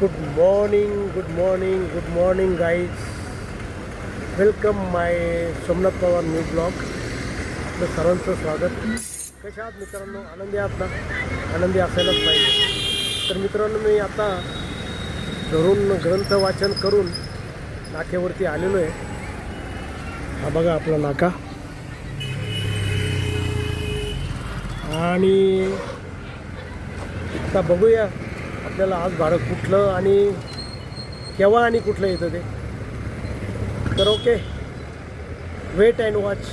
Good morning good morning good morning guys welcome my Somnath Pawar new blog आपलं सर्वांचं स्वागत. कशा आहात मित्रांनो? आनंदी आहात ना? आनंदी असायलाच पाहिजे. तर मित्रांनो मी आता घरून ग्रंथ वाचन करून नाक्यावरती आलेलो आहे. हा बघा आपला नाका. आणि आता बघूया आपल्याला आज भाडं कुठलं आणि केव्हा आणि कुठलं येतं ते? तर ओके. वेट अँड वॉच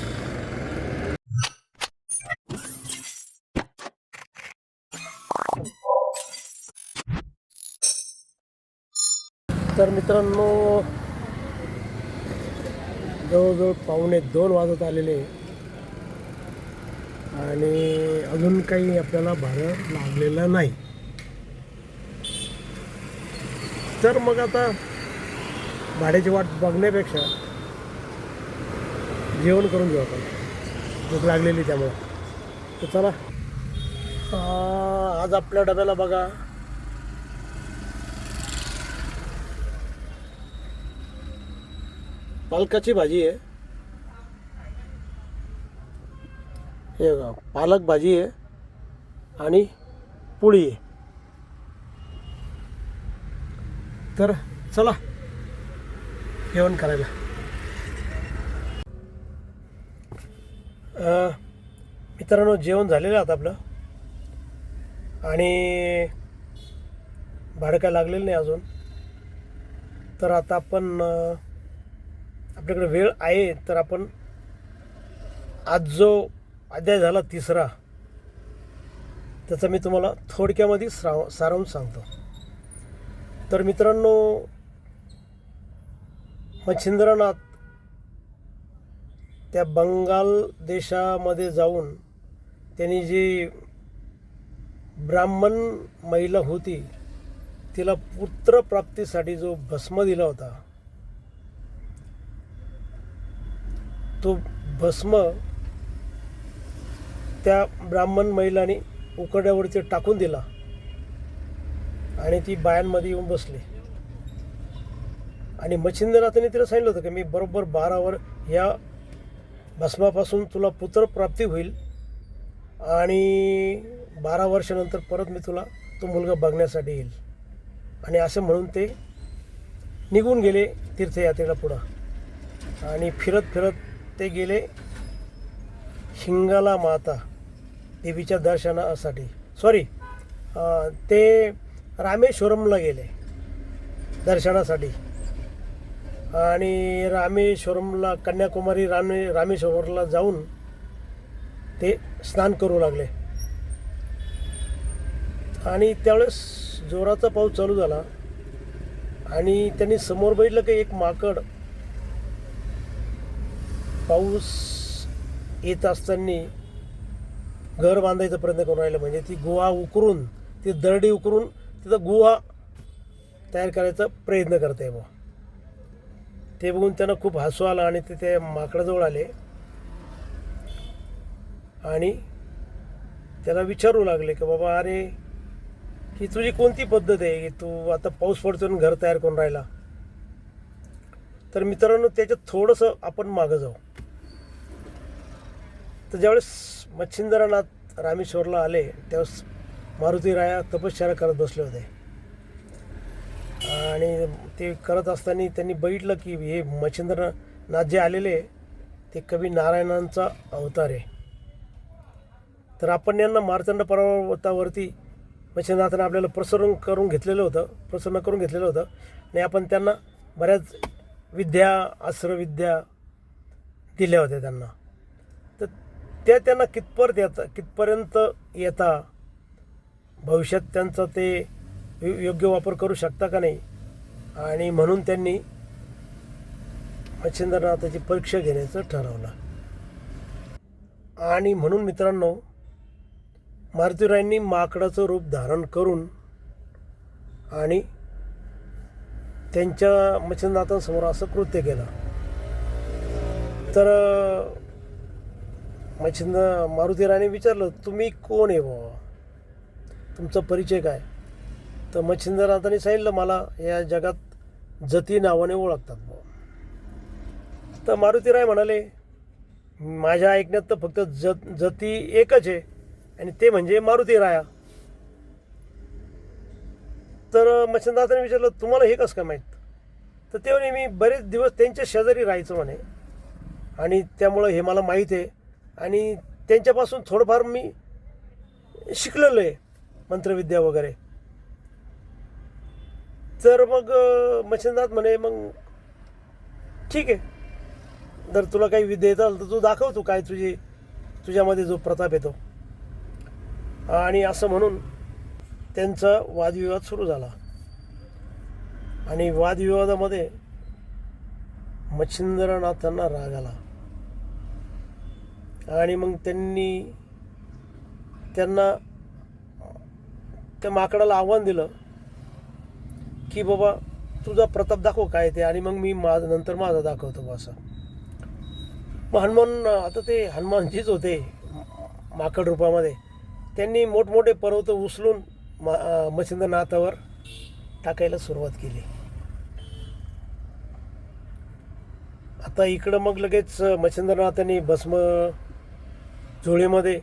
तर मित्रांनो जवळजवळ पावणे दोन वाजत आलेले आणि अजून काही आपल्याला भाडं लागलेलं नाही. तर मग आता भाड्याची वाट बघण्यापेक्षा जेवण करून घेऊ आपण. भूक लागलेली त्यामुळं. तर चला. आज आपल्या डब्याला बघा. पालकाची भाजी आहे. हे बघा पालक भाजी आहे आणि पोळी आहे. तर चला जेवण करायला. मित्रांनो जेवण झालेलं आहे आता आपलं. आणि भाडं काय लागलेलं नाही अजून. तर आता आपण आपल्याकडे वेळ आहे तर आपण आज जो अध्याय झाला तिसरा त्याचा मी तुम्हाला थोडक्यामध्ये सार सारांश सांगतो. तर मित्रांनो मच्छिंद्रनाथ त्या बंगाल देशामध्ये जाऊन त्यांनी जी ब्राह्मण महिला होती तिला पुत्रप्राप्तीसाठी जो भस्म दिला होता तो भस्म त्या ब्राह्मण महिलांनी उकड्यावरती टाकून दिला. आणि ती बायांमध्ये येऊन बसली. आणि मच्छिंद्रनाथाने तिला सांगितलं होतं की मी बरोबर बारावर या भस्मापासून तुला पुत्रप्राप्ती होईल आणि बारा वर्षानंतर परत मी तुला तो मुलगा बघण्यासाठी येईल. आणि असं म्हणून ते निघून गेले तीर्थयात्रेला पुढं. आणि फिरत फिरत ते गेले हिंगाला माता देवीच्या दर्शनासाठी. सॉरी ते रामेश्वरमला गेले दर्शनासाठी. आणि रामेश्वरमला कन्याकुमारी रामे रामेश्वरला जाऊन ते स्नान करू लागले. आणि त्यावेळेस जोराचा पाऊस चालू झाला. आणि त्यांनी समोर बघितलं की एक माकड पाऊस येत असताना घर बांधायचा प्रयत्न करून राहिलं. म्हणजे ती गुहा उकरून ती दरडी उकरून तिथं गुहा तयार करायचा प्रयत्न करते बा ते बघून त्यांना खूप हसू आलं आणि ते त्या माकडाजवळ आले. आणि त्याला विचारू लागले की बाबा अरे ही तुझी कोणती पद्धत आहे? की तू आता पाऊस पडतो आणि घर तयार करून राहिला. तर मित्रांनो त्याच्यात थोडंसं आपण मागं जाऊ. तर ज्यावेळेस मच्छिंद्रनाथ रामेश्वरला आले त्यावेळेस मारुती राया तपश्चर्या करत बसले होते. आणि ते करत असताना त्यांनी बघितलं की हे मच्छिंद्रनाथ जे आलेले ते कवी नारायणांचा अवतार आहे. तर आपण यांना मार्तंड पर्वतावरती मच्छिंद्रनाथानं आपल्याला प्रसन्न करून घेतलेलं होतं प्रसन्न करून घेतलेलं होतं. आणि आपण त्यांना बऱ्याच विद्या अस्त्रविद्या दिल्या होत्या त्यांना. तर त्या त्यांना कितपर्यंत येता कितपर्यंत येता? भविष्यात त्यांचा ते योग्य वापर करू शकता का नाही? आणि म्हणून त्यांनी मच्छिंद्रनाथाची परीक्षा घेण्याचं ठरवलं. आणि म्हणून मित्रांनो मारुतीरायांनी माकडाचं रूप धारण करून आणि त्यांच्या मच्छिंद्रनाथांसमोर असं कृत्य केलं. तर मच्छिंद्र मारुतीराने विचारलं तुम्ही कोण आहे बाबा तुमचा परिचय काय? तर मच्छिंद्रनाथांनी सांगितलं मला या जगात जती नावाने ओळखतात बुवा. तर मारुतीराय म्हणाले माझ्या ऐकण्यात तर फक्त जत जती एकच आहे आणि ते म्हणजे मारुती राया. तर मच्छिंद्रनाथाने विचारलं तुम्हाला हे कसं काय माहीत? तर ते म्हणे मी बरेच दिवस त्यांच्या शेजारी राहायचं म्हणे आणि त्यामुळं हे मला माहीत आहे आणि त्यांच्यापासून थोडंफार मी शिकलेलो आहे. मंत्रविद्या वगैरे. तर मग मच्छिंद्रनाथ म्हणे मग ठीक आहे. जर तुला काही विद्या येत तर तू दाखव तू काय तुझी तुझ्यामध्ये जो प्रताप येतो. आणि असं म्हणून त्यांचा वादविवाद सुरू झाला. आणि वादविवादामध्ये मच्छिंद्रनाथांना राग आला. आणि मग त्यांनी त्यांना त्या माकडाला आव्हान दिलं की बाबा तुझा प्रताप दाखव काय ते आणि मग मी माझं नंतर माझा दाखवतो असं. मग हनुमान आता ते हनुमानजीच होते माकड रूपामध्ये. त्यांनी मोठमोठे पर्वत उचलून मा मच्छिंद्रनाथावर टाकायला सुरुवात केली. आता इकडं मग लगेच मच्छिंद्रनाथांनी भस्म झोळीमध्ये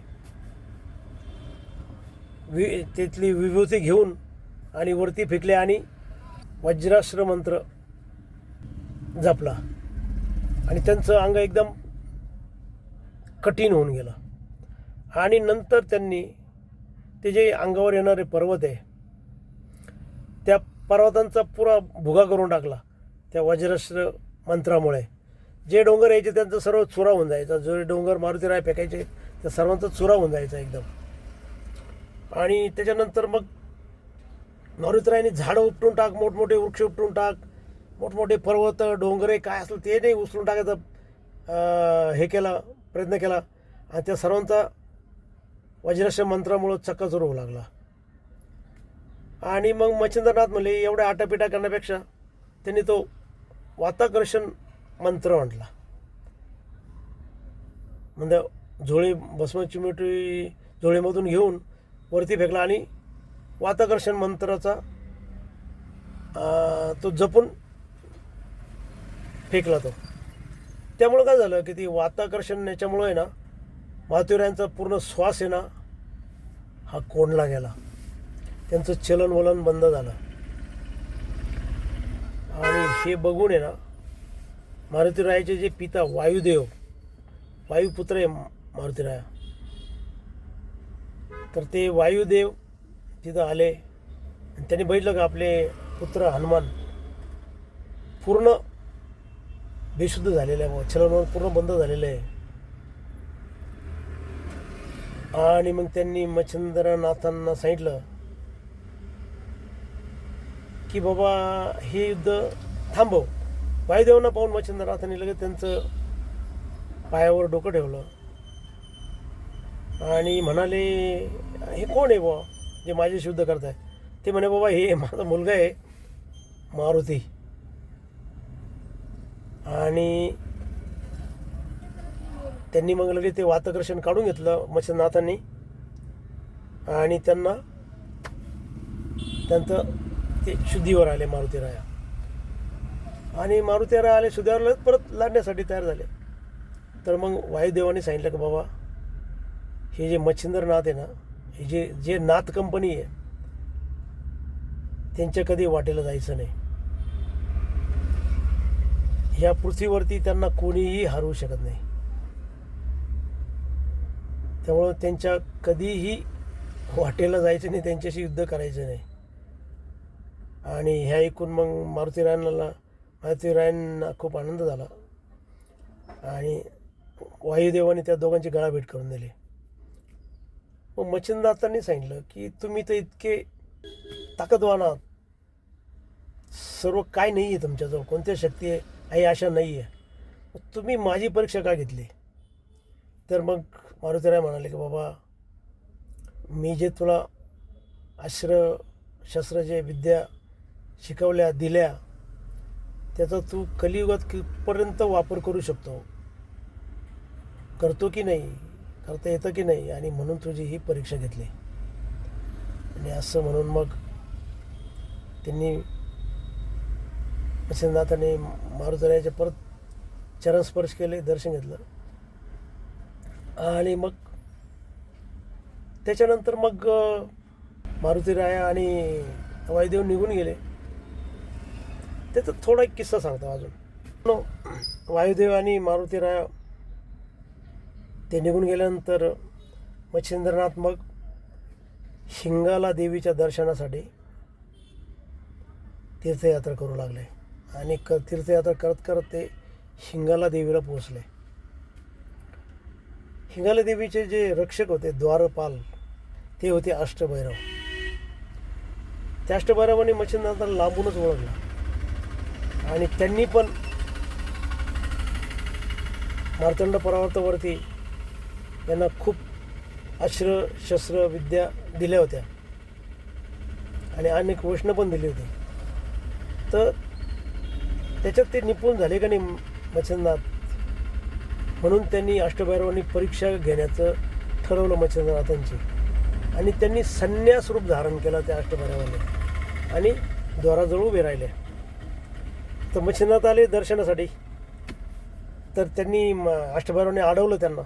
वि तिथली विभूती घेऊन आणि वरती फेकले आणि वज्राश्र मंत्र जपला. आणि त्यांचं अंग एकदम कठीण होऊन गेलं. आणि नंतर त्यांनी ते जे अंगावर येणारे पर्वत आहे त्या पर्वतांचा पुरा भुगा करून टाकला त्या वज्राश्र मंत्रामुळे. जे डोंगर यायचे त्यांचं सर्व चुरा होऊन जायचा. जो डोंगर मारुतीराय फेकायचे त्या सर्वांचा चुरा होऊन जायचा एकदम. आणि त्याच्यानंतर मग मारुतीरायने झाडं उपटून टाक मोठमोठे वृक्ष उपटून टाक मोठमोठे पर्वत डोंगरे काय असलं ते नाही उचलून टाकायचं. हे केला प्रयत्न केला. आणि त्या सर्वांचा वज्रश मंत्रामुळं चक्काचूर होऊ लागला. आणि मग मच्छिंद्रनाथ म्हणले एवढ्या आटापिटा करण्यापेक्षा त्यांनी तो वाताकर्षण मंत्र म्हटला म्हणजे झोळी भस्माची मिठी झोळीमधून घेऊन वरती फेकला आणि वाताकर्षण मंत्राचा तो जपून फेकला तो. त्यामुळं काय झालं की ती वाताकर्षण याच्यामुळं आहे ना माथुऱ्यांचा पूर्ण श्वास आहे ना हा कोंडला गेला. त्यांचं चलन वलन बंद झालं. आणि हे बघून आहे ना मारुतीरायाचे जे पिता वायुदेव वायुपुत्र आहे मारुतीराया तर ते वायुदेव तिथं आले. आणि त्यांनी बघितलं का आपले पुत्र हनुमान पूर्ण बेशुद्ध झालेले आहे. बुवा. चलन पूर्ण बंद झालेलं आहे. आणि मग त्यांनी मच्छिंद्रनाथांना सांगितलं की बाबा हे युद्ध थांबव. वायुदेवांना पाहून मच्छिंद्रनाथांनी लगेच त्यांचं पायावर डोकं ठेवलं. आणि म्हणाले हे कोण आहे बुवा? जे माझे शुद्ध करताय? ते म्हणे बाबा हे माझा मुलगा आहे मारुती. आणि त्यांनी मग लगेच ते वातकर्षण काढून घेतलं मच्छनाथांनी आणि त्यांना त्यांचं ते शुद्धीवर आले मारुतीराया आणि मारुती राया आले शुद्धीवर परत लढण्यासाठी तयार झाले. तर मग वायुदेवाने सांगितलं की बाबा हे जे मच्छिंद्रनाथ आहे ना हे जे जे नाथ कंपनी आहे त्यांच्या कधी वाटेला जायचं नाही. या पृथ्वीवरती त्यांना कोणीही हरवू शकत नाही. त्यामुळं त्यांच्या कधीही वाटेला जायचं नाही त्यांच्याशी युद्ध करायचं नाही. आणि ह्या ऐकून मग मारुतीरायांना मारुतीरायांना खूप आनंद झाला. आणि वायुदेवाने त्या दोघांची गळाभेट करून दिली. मग मच्छिंदातांनी सांगितलं की तुम्ही तर इतके ताकदवान आहात. सर्व काय नाही आहे तुमच्याजवळ कोणत्या शक्ती आहे आशा नाही आहे. तुम्ही माझी परीक्षा का घेतली? तर मग मारुतीराय म्हणाले की बाबा मी जे तुला अस्त्र शस्त्र जे विद्या शिकवल्या दिल्या त्याचा तू कलियुगात कितपर्यंत वापर करू शकतो? करतो की नाही? करता येतं की नाही आणि म्हणून तुझी ही परीक्षा घेतली. आणि असं म्हणून मग त्यांनी मच्छिंद्रनाथाने मारुतरायाचे परत चरण स्पर्श केले दर्शन घेतलं. आणि मग त्याच्यानंतर मग मारुतीराया आणि वायुदेव निघून गेले. त्याचा थोडा एक किस्सा सांगतो अजून. वायुदेव आणि मारुतीराया ते निघून गेल्यानंतर मच्छिंद्रनाथ मग शिंगाला देवीच्या दर्शनासाठी तीर्थयात्रा करू लागले. आणि क तीर्थयात्रा करत करत ते शिंगाला देवीला पोहोचले. शिंगाला देवीचे जे रक्षक होते द्वारपाल ते होते अष्टभैरव. त्या अष्टभैरवाने मच्छिंद्रनाथाला लांबूनच ओळखला. आणि त्यांनी पण मार्तंड परावर्तावरती यांना खूप अश्र शस्त्र विद्या दिल्या होत्या. आणि अनेक वचनं पण दिली होती. तर त्याच्यात ते निपुण झाले का नाही मच्छिंद्रनाथ? म्हणून त्यांनी अष्टभैरवांनी परीक्षा घेण्याचं ठरवलं मच्छिंद्रनाथांची. आणि त्यांनी संन्यास रूप धारण केलं त्या अष्टभैरवाने. आणि द्वाराजवळ उभे राहिले. तर मच्छिंद्रनाथ आले दर्शनासाठी. तर त्यांनी अष्टभैरवाने अडवलं त्यांना.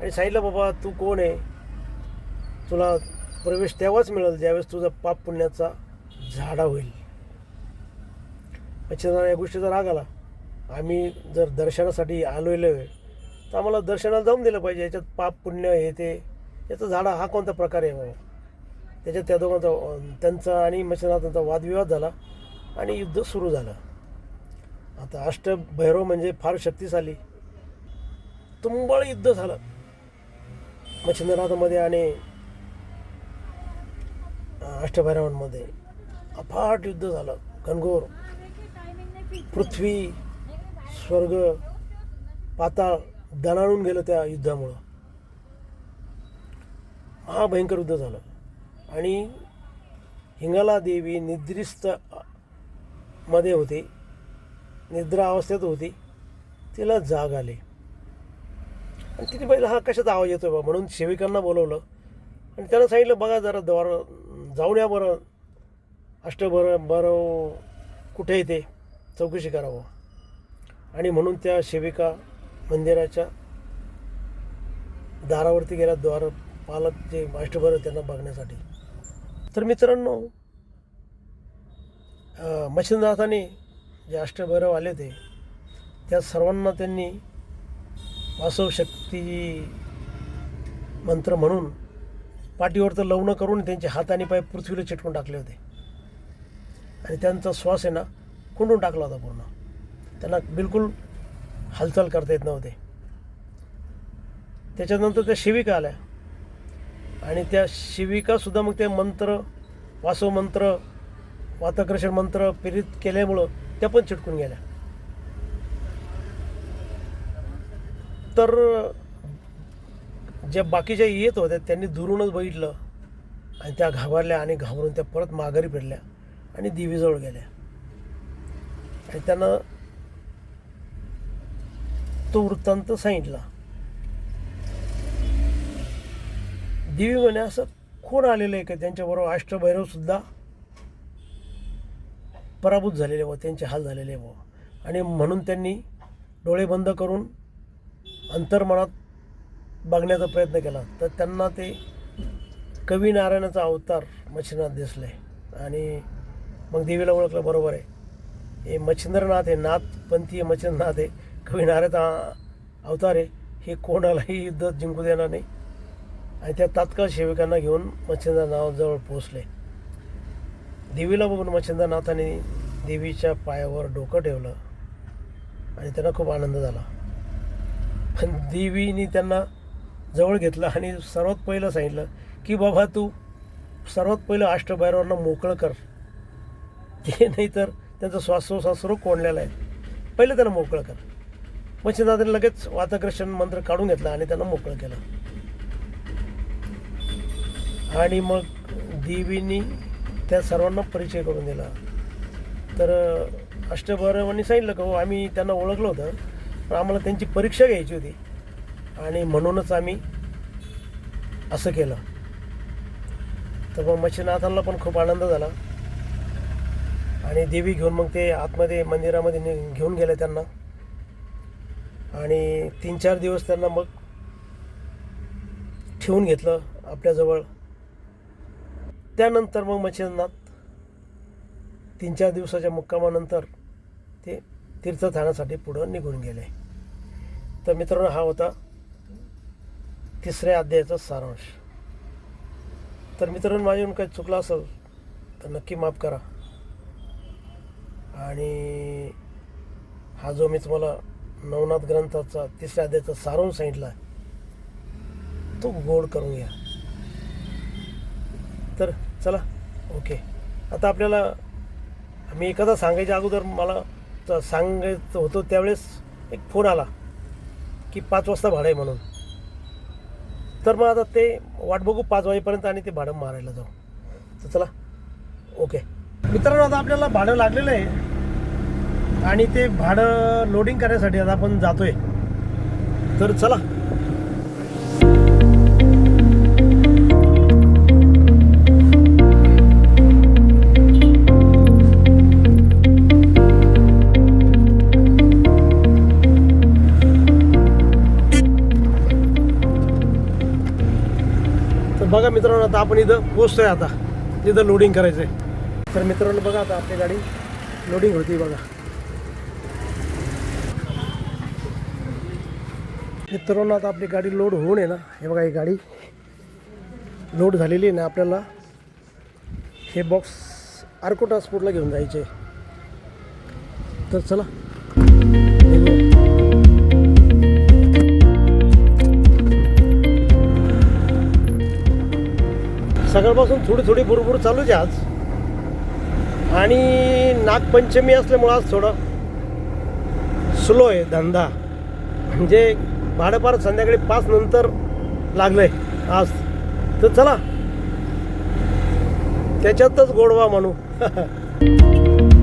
आणि सांगितलं बाबा तू कोण आहे? तुला प्रवेश तेव्हाच मिळेल ज्यावेळेस तुझा पाप पुण्याचा झाडा होईल. मच्छिंद्रनाथ या गोष्टीचा राग आला. आम्ही जर दर्शनासाठी आलोय तर आम्हाला दर्शनाला जाऊन दिलं पाहिजे. याच्यात पाप पुण्य हे ते याचं झाडा हा कोणता प्रकार आहे बाबा? त्याच्यात त्या दोघांचा त्यांचा आणि मच्छिंद्रनाथांचा वादविवाद झाला आणि युद्ध सुरू झालं. आता अष्टभैरव म्हणजे फार शक्तिशाली तुंबळ युद्ध झालं. मच्छिंद्रनाथामध्ये आणि अष्टभैरवांमध्ये अफाट युद्ध झालं. घनघोर पृथ्वी स्वर्ग पाताळ दणाणून गेलं त्या युद्धामुळं. महाभयंकर युद्ध झालं. आणि हिंगाला देवी निद्रिस्त मध्ये होती. निद्रा अवस्थेत होती. तिला जाग आली. आणि तिथे पाहिलं हा कशाचा आवाज येतोय बा? म्हणून सेविकांना बोलवलं. आणि त्यांना सांगितलं बघा जरा द्वार जाऊन या बरं. अष्टभर बरं कुठे येते चौकशी करावं. आणि म्हणून त्या सेविका मंदिराच्या दारावरती गेल्या द्वार पालक जे अष्टभर त्यांना बघण्यासाठी. तर मित्रांनो अं, मच्छिंद्रनाथाने जे अष्टभैरव आले होते त्या सर्वांना त्यांनी वासवशक्ती मंत्र म्हणून पाठीवर तर लवणं करून त्यांचे हात आणि पाय पृथ्वीला चिटकून टाकले होते. आणि त्यांचा श्वास आहे ना कुंडून टाकला होता पूर्ण. त्यांना बिलकुल हालचाल करता येत नव्हते. त्याच्यानंतर त्या शिविका आल्या. आणि त्या शिविकासुद्धा मग ते मंत्र वासव मंत्र वाताकर्षण मंत्र प्रेरित केल्यामुळं त्या पण चिटकून गेल्या. तर ज्या बाकीच्या येत होत्या त्यांनी दुरूनच बघितलं. आणि त्या घाबरल्या आणि घाबरून त्या परत माघारी फिरल्या आणि देवीजवळ गेल्या. आणि त्यांना तो वृत्तांत सांगितला. देवी म्हणे असं कोण आलेलं आहे का? त्यांच्याबरोबर अष्टभैरव सुद्धा पराभूत झालेले व त्यांचे हाल झालेले व. आणि म्हणून त्यांनी डोळे बंद करून अंतर्मनात बघण्याचा प्रयत्न केला तर त्यांना ते कवी नारायणाचा अवतार मच्छिंद्रनाथ दिसले. आणि मग देवीला ओळखलं बरोबर आहे. हे मच्छिंद्रनाथ आहे नाथपंथीय मच्छिंद्रनाथ आहे. कवी नारायणाचा अवतार आहे. हे कोणालाही युद्ध जिंकू देणार नाही. आणि त्या तात्काळ सेविकांना घेऊन मच्छिंद्रनाथाजवळ पोहोचले. देवीला बघून मच्छिंद्रनाथाने देवीच्या पायावर डोकं ठेवलं. आणि त्यांना खूप आनंद झाला. देवीने त्यांना जवळ घेतलं आणि सर्वात पहिलं सांगितलं की बाबा तू सर्वात पहिलं अष्टभैरवांना मोकळं कर. ते नाही तर त्यांचं श्वासोश्वासरो सर्व कोंडलेला आहे. पहिलं त्यांना मोकळं कर. मच्छिंद्रनाथाने लगेच वाताकर्षण मंत्र काढून घेतला आणि त्यांना मोकळं केलं. आणि मग देवीनी त्या सर्वांना परिचय करून दिला. तर अष्टभैरवांनी सांगितलं का हो आम्ही त्यांना ओळखलं होतं. पण आम्हाला त्यांची परीक्षा घ्यायची होती. आणि म्हणूनच आम्ही असं केलं. तर मग मच्छीनाथांना पण खूप आनंद झाला. आणि देवी घेऊन मग ते आतमध्ये मंदिरामध्ये घेऊन गेले त्यांना. आणि तीन चार दिवस त्यांना मग ठेवून घेतलं आपल्याजवळ. त्यानंतर मग मच्छीनाथ तीन चार दिवसाच्या मुक्कामानंतर ते तीर्थस्थानासाठी पुढं निघून गेले. तर मित्रांनो हा होता तिसऱ्या अध्यायाचा सारांश. तर मित्रांनो माझ्याकडून काही चुकलं असेल तर नक्की माफ करा. आणि हा जो मी तुम्हाला नवनाथ ग्रंथाचा तिसऱ्या अध्यायाचा सारांश सांगितला तो गोड करून घ्या तर चला ओके. आता आपल्याला मी एखादा सांगायच्या अगोदर मला सांगायचं होतं त्यावेळेस एक फोन आला की पाच वाजता भाडं आहे म्हणून. तर मग आता ते वाट बघू पाच वाजेपर्यंत आणि ते भाडं मारायला जाऊ. तर चला ओके. मित्रांनो आता आपल्याला भाडं लागलेलं आहे. आणि ते भाडं लोडिंग करण्यासाठी आता आपण जातोय. तर चला. बघा मित्रांनो आता आपण इथं पोचतोय आता. तिथं लोडिंग करायचं आहे तर मित्रांनो बघा आता आपली गाडी लोडिंग होती बघा. मित्रांनो आता आपली गाडी लोड होऊन आहे ना हे बघा ही गाडी लोड झालेली आहे ना आपल्याला हे बॉक्स आर्को ट्रान्सपोर्टला घेऊन जायचे तर चला सकाळपासून थोडी थोडी बुरबुर चालूच आहे आज. आणि नागपंचमी असल्यामुळं आज थोडं स्लो आहे धंदा. म्हणजे भाडंपार संध्याकाळी पाच नंतर लागलंय आज. तर चला. त्याच्यातच गोडवा म्हणू.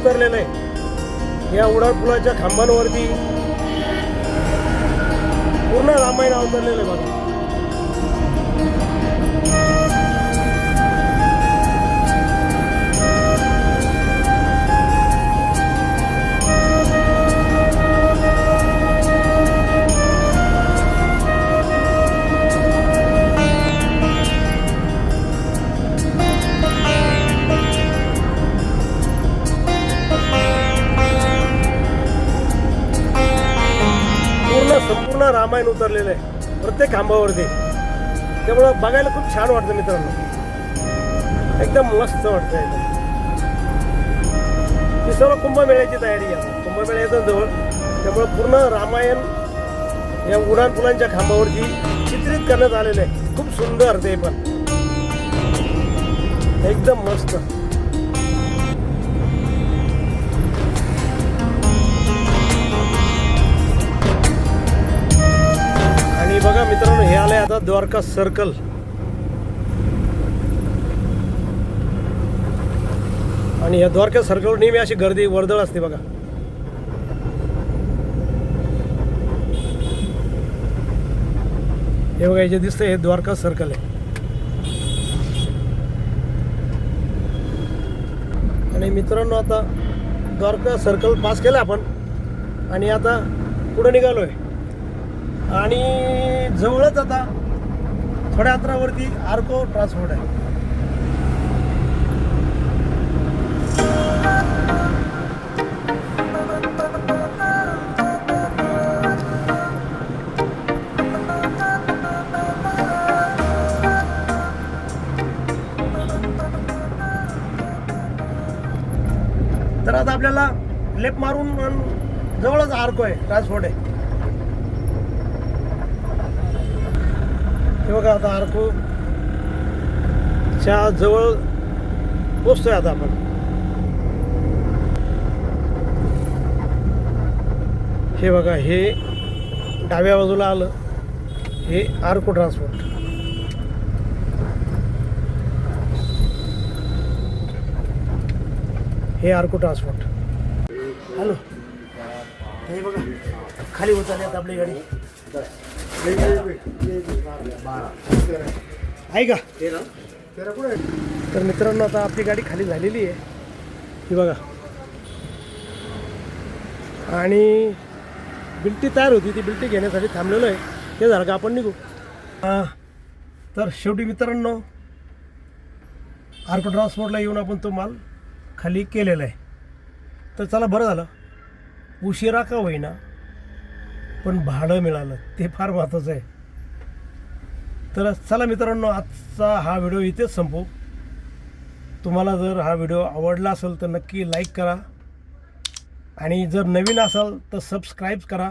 उतरलेलं आहे. या उडाडपुलाच्या खांबांवरती पूर्ण रामायण अवतरलेलं आहे बघा. उतरलेलं आहे. प्रत्येक खांबावरती. त्यामुळं बघायला खूप छान वाटतं मित्रांनो. एकदम मस्त वाटतं एकदम. ही सर्व कुंभमेळ्याची तयारी आहे. कुंभमेळा येतं जवळ. त्यामुळं पूर्ण रामायण या उडान पुलांच्या खांबावरती चित्रित करण्यात आलेलं आहे. खूप सुंदर ते पण. एकदम मस्त. बघा मित्रांनो हे आलंय आता द्वारका सर्कल. आणि या द्वारका सर्कलवर नेहमी अशी गर्दी वर्दळ असते बघा. हे बघा जे दिसतंय हे द्वारका सर्कल आहे. आणि मित्रांनो आता द्वारका सर्कल पास केलं आपण. आणि आता पुढे निघालो आहे आणि जवळच आता थोड्या अंतरावरती आर्को ट्रान्सपोर्ट आहे. तर आता आपल्याला लेप मारून जवळच आर्को आहे ट्रान्सपोर्ट आहे. हे बघा आता आर्को च्या जवळ पोचतोय आता आपण. हे बघा हे डाव्या बाजूला आलं. हे आरको ट्रान्सपोर्ट हे आरको ट्रान्सपोर्ट हॅलो. हे बघा खाली होत आली आता आपली गाडी. आहे का? तर मित्रांनो आता आपली गाडी खाली झालेली आहे. ही बघा. आणि बिल्टी तयार होती ती बिल्टी घेण्यासाठी थांबलेलो आहे. ते झालं का आपण निघू. तर शेवटी मित्रांनो आर्को ट्रान्सपोर्टला येऊन आपण तो माल खाली केलेला आहे. तर चला बरं झालं. उशिरा का होईना? पण भाडं मिळालं. ते फार महत्त्वाचं आहे. तर चला मित्रांनो आजचा हा व्हिडिओ इथेच संपू तुम्हाला जर हा व्हिडिओ आवडला असेल तर नक्की लाईक करा. आणि जर नवीन असाल तर सबस्क्राईब करा.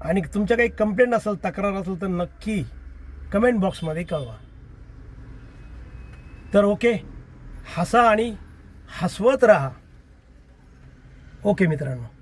आणि तुमच्या काही कंप्लेंट असेल तक्रार असेल तर नक्की कमेंट बॉक्समध्ये कळवा. तर ओके हसा आणि हसवत राहा. ओके मित्रांनो.